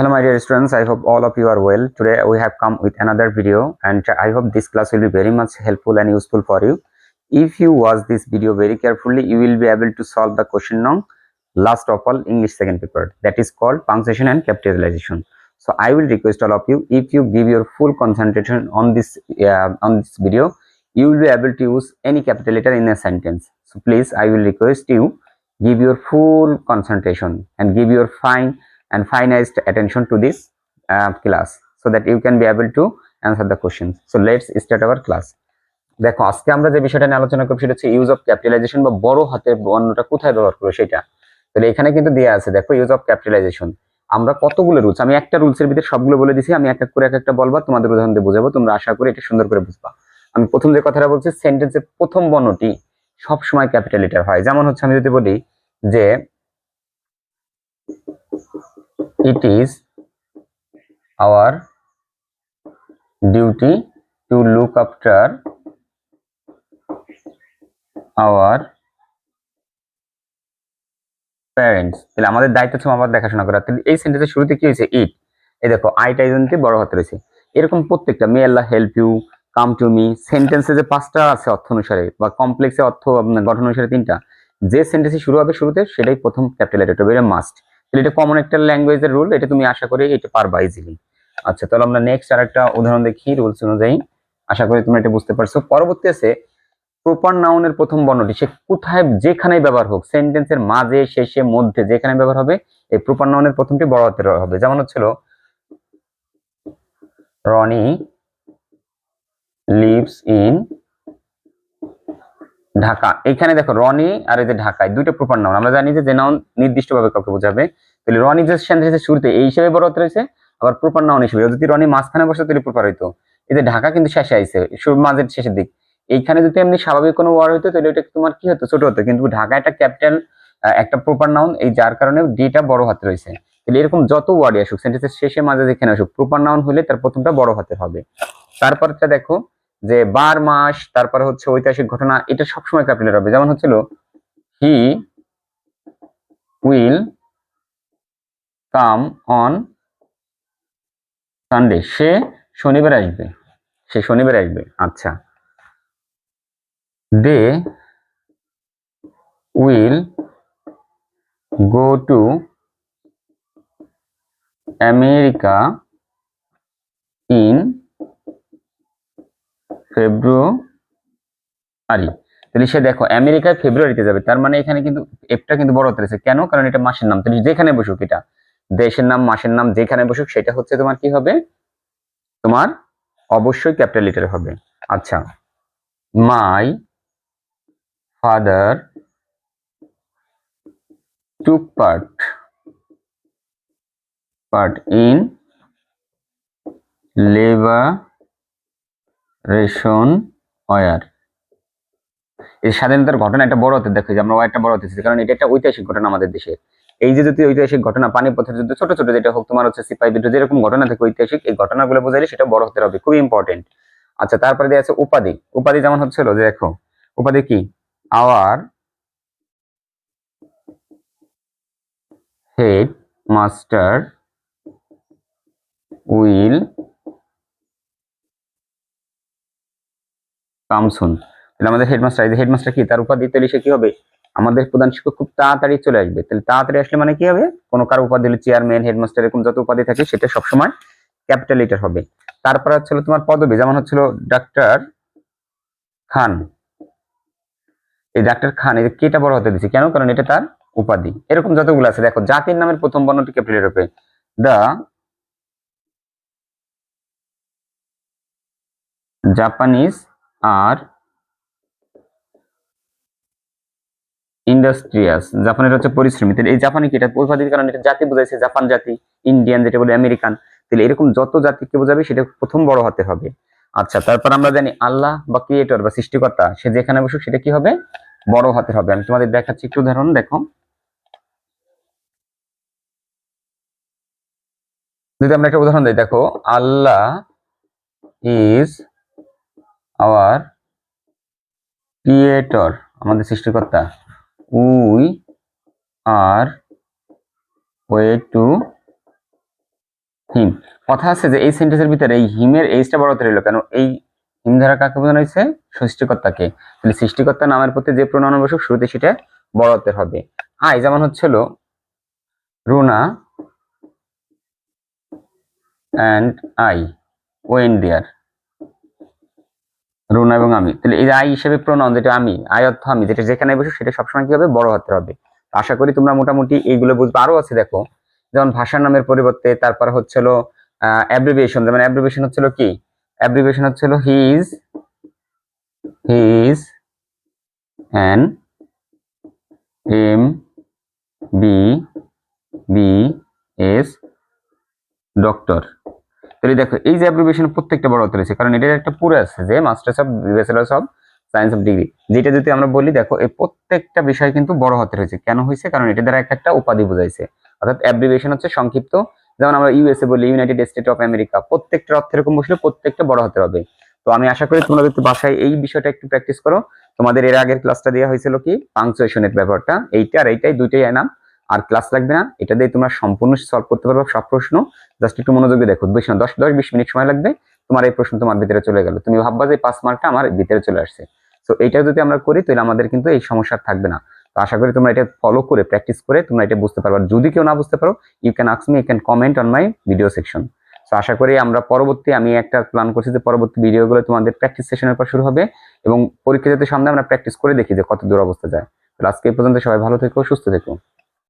Hello my dear students, I hope all of you are well. Today we have come with another video and I hope this class will be very much helpful and useful for you. If you watch this video very carefully, you will be able to solve the question now last of all English second paper that is called punctuation and capitalization. So I will request all of you if you give your full concentration on this uh, on this video, you will be able to use any capital letter in a sentence. So please I will request you give your full concentration and give your fine and finest attention to this uh, class so that you can be able to answer the questions. So let's start our class. দেখো আজকে আমরা যে বিষয়টা নিয়ে আলোচনা করব সেটা হচ্ছে ইউজ অফ ক্যাপিটালাইজেশন বা বড় হাতের বর্ণটা কোথায় ব্যবহার করব সেটা তাহলে এখানে কিন্তু দেওয়া আছে দেখো ইউজ অফ ক্যাপিটালাইজেশন আমরা কতগুলো রুলস আমি একটা রুলসের ভিতরে সবগুলো বলে দিছি আমি এক এক করে এক একটা বলবা তোমাদের উদাহরণ দিয়ে বোঝাবো তোমরা আশা করি এটা সুন্দর করে বুঝবা আমি প্রথম যে কথাটা বলছি সেন্টেন্সের প্রথম বর্ণটি সব সময় ক্যাপিটাল লেটার হয় যেমন হচ্ছে আমি যদি বলি যে it is our duty to look after our parents তাহলে আমাদের দায়িত্ব ছিল আমার দেখাশোনা করা। তাহলে এই সেন্টেন্সের শুরুতে কি হয়েছে? ইট এই দেখো আইটা ইজনটি বড় হাতে রয়েছে। এরকম প্রত্যেকটা may Allah help you come to me সেন্টেন্সে যে পাঁচটা আছে অর্থ অনুসারে, বা কমপ্লেক্সে অর্থ গঠন অনুসারে তিনটা। যে সেন্টেন্সে শুরু হবে শুরুতে, সেটাই প্রথম ক্যাপিটাল লেটার মাস্ট তাহলে এটা কমন একটা ল্যাঙ্গুয়েজের রুল এটা তুমি আশা করি এটা পারবা ইজিলি আচ্ছা তাহলে আমরা নেক্সট আর একটা উদাহরণ দেখি রুলস অনুযায়ী। আশা করি তোমরা এটা বুঝতে পারছ। পরবর্তী আছে প্রপার নাউনের প্রথম বর্ণটি, সে কোথায় যেখানে ব্যবহার হোক সেন্টেন্সের মাঝে, শেষে, মধ্যে, যেখানে ব্যবহার হবে, এই প্রপার নাউনের প্রথমটি বড় হাতের হবে। যেমন হচ্ছিল, রনি লিভস ইন ঢাকা। এখানে দেখো রনি আর এই যে ঢাকায় দুইটা প্রপার নাউন আমরা জানি যে নাউন নির্দিষ্টভাবে কাউকে বোঝাবে, তাহলে রনি যে সেন্টেন্সের শুরুতে, এই হিসেবে বড় রয়েছে, আবার প্রপার নাউন হিসেবে। যদি রনি মাঝখানে বসে তাহলে প্রপার হইতো। এই যে ঢাকা কিন্তু শেষে আইছে মাঝের শেষের দিক। এইখানে যদি এমনি স্বাভাবিক কোনো ওয়ার্ড হতো তাহলে এটা তোমার কি হতো? ছোট হতো। কিন্তু ঢাকা একটা ক্যাপিটাল একটা প্রপার নাউন এই যার কারণে ডিটা বড় হাতে রয়েছে। তাহলে এরকম যত ওয়ার্ডই আসুক সেন্টেন্সের শেষে, মাঝে যেখানে আসুক প্রপার নাউন হলে তার প্রথমটা বড় হাতে হবে। তারপরটা দেখো যে বার মাস, তারপরে হচ্ছে ঐতিহাসিক ঘটনা, এটা সবসময় ক্যাপিটাল হবে। যেমন হচ্ছিল he will come on Sunday সে শনিবার আসবে। সে শনিবার আসবে। আচ্ছা। They will go to America in February. তাহলে সে দেখো আমেরিকায় ফেব্রুয়ারিতে যাবে, তার মানে এখানে কিন্তু এফটা কিন্তু বড় রয়েছে কেন? কারণ এটা মাসের নাম। তাহলে যেখানে বসুক এটা, দেশের নাম, মাসের নাম, যেখানে বসুক, সেটা হচ্ছে তোমার কি হবে? তোমার অবশ্যই ক্যাপিটাল লিটার হবে। আচ্ছা my father took part part in liberation war. এই স্বাধীনতার ঘটনা একটা বড় হতে দেখো যে আমরা ওয়ারটা বড় হতেছি কারণ এটা একটা ঐতিহাসিক ঘটনা আমাদের দেশে। এই যে যদি ঐতিহাসিক ঘটনা পানিপথের যুদ্ধ, ছোট ছোট যেটা হোক, তোমার হচ্ছে সিপাহী বিদ্রোহ, যেরকম ঘটনা থেকে ঐতিহাসিক, এই ঘটনাগুলো বোঝাইলে সেটা বড় হতে হবে, খুবই ইম্পর্টেন্ট আচ্ছা তারপরে দেওয়া আছে উপাধি। উপাধি যেমন হচ্ছিল যে দেখো, উপাধি কি? Our head master will come soon. তাহলে আমাদের হেডমাস্টার এই যে হেডমাস্টার কি? তার উপাধি তাহলে সে কি হবে? আমাদের প্রধান শিক্ষক খুব তাড়াতাড়ি চলে আসবে। তাহলে তাড়াতাড়ি আসলে মানে কি হবে? কোনো কারও উপাধি হলে চেয়ারম্যান হেডমাস্টার এরকম যত উপাধি থাকে, সেটা সবসময় ক্যাপিটাল লিটার হবে। তারপর হচ্ছিল তোমার পদবি, যেমন হচ্ছিল ডাক্তার খান। এই ডাক্তার খান, এই কেটা বড় হতে দিচ্ছে কেন? কারণ এটা তার উপাধি। এরকম যতগুলো আছে, দেখো, জাতির নামের প্রথম বর্ণটি ক্যাপিটাল হবে। দা জাপানিজ আর ইন্ডাস্ট্রিয়াস জাপানের হচ্ছে পরিশ্রমী তাহলে এই জাপানি কি এটা উপাধির কারণ এটা জাতি বোঝাইছে জাপান জাতি ইন্ডিয়ান যেটা বলে আমেরিকান তাহলে এরকম যত জাতিকে বোঝাবে, সেটা প্রথম বড় হতে হবে। আচ্ছা তারপর আমরা জানি আল্লাহ বা ক্রিয়েটর বা সৃষ্টিকর্তা, সে যেখানে বসুক, সেটা কি হবে? বড় হাতের হবে। আমি তোমাদের দেখাচ্ছি একটু উদাহরণ, দেখো। যদি আমরা একটা উদাহরণ দিই, দেখো, আল্লাহ ইজ আওয়ার ক্রিয়েটর, আমাদের সৃষ্টিকর্তা। We are way to him. কথা আছে যে এই সেন্টেন্সের ভিতরে এই হিমের এইচটা বড় রইল কেন? এই হিম দ্বারা কাকে বোঝানো হয়েছে? সৃষ্টিকর্তাকে। তাহলে সৃষ্টিকর্তা নামের প্রতি যে প্রণয়ন বসুক, শুরুতে সেটা বড় হবে। আই যেমন হচ্ছিল Runa and I went there Runa এবং আমি। তাহলে এই আই হিসেবে প্রণয়ন, যেটা আমি অর্থ আমি, যেটা যেখানে বসে সেটা সবসময় কি হবে? বড় হাতের হবে। আশা করি তোমরা মোটামুটি এইগুলো বুঝবে। আরও আছে দেখো, যেমন ভাষার নামের পরিবর্তে তারপর হচ্ছিল অ্যাব্রিভিয়েশন যেমন অ্যাব্রিভিয়েশন হচ্ছিল কি? অ্যাব্রিভিয়েশন হচ্ছিল his his an M B B S doctor তাহলে দেখো, এই যে অ্যাব্রিভিয়েশন প্রত্যেকটা বড় হতে কারণ এটার একটা পুরো আছে যে masters of bachelors of science of degree যেটা যদি আমরা বলি, দেখো, এই প্রত্যেকটা বিষয় কিন্তু বড় হাতে রয়েছে কেন হয়েছে? কারণ এটা দ্বারা একটা উপাধি বোঝাইছে। অর্থাৎ অ্যাব্রিভিয়েশন হচ্ছে সংক্ষিপ্ত। যেমন আমরা ইউএসএ বলি ইউনাইটেড স্টেট অফ আমেরিকা প্রত্যেকটা অর্থ এরকম বসলে প্রত্যেকটা বড় হতে হবে। তো আমি আশা করি তোমরা যদি বাসায় এই বিষয়টা একটু প্র্যাকটিস করো, তোমাদের এর আগের ক্লাসটা দেওয়া হয়েছিল কি? পাংচুয়েশনের ব্যাপারটা। এইটা আর এইটাই, দুইটাই এনাম। আর ক্লাস লাগবে না। এটা দিয়ে তোমরা সম্পূর্ণ সলভ করতে পারবে। সব প্রশ্ন জাস্ট একটু মনোযোগ দেখো। বেশি না? দশ দশ, বিশ মিনিট সময় লাগবে। তোমার এই প্রশ্ন তোমার ভিতরে চলে গেল। তুমি ভাববা যে পাঁচ মার্কটা আমার ভিতরে চলে আসছে। তো এইটা যদি আমরা করি, তাহলে আমাদের কিন্তু এই সমস্যা থাকবে না। তো আশা করি তোমরা এটা ফলো করে প্র্যাকটিস করে তোমরা এটা বুঝতে পারবে। যদি কেউ না বুঝতে পারো you can আক্স me you can comment on my video section তো আশা করি আমরা পরবর্তী, আমি একটা প্ল্যান করছি যে পরবর্তী ভিডিওগুলো তোমাদের প্র্যাকটিস সেশনের পর শুরু হবে। এবং পরীক্ষা যাতে সামনে, আমরা প্র্যাকটিস করে দেখি যে কত দূর অবস্থা যায়। তো আজকে এই পর্যন্ত সবাই ভালো থেকো, সুস্থ থেকো।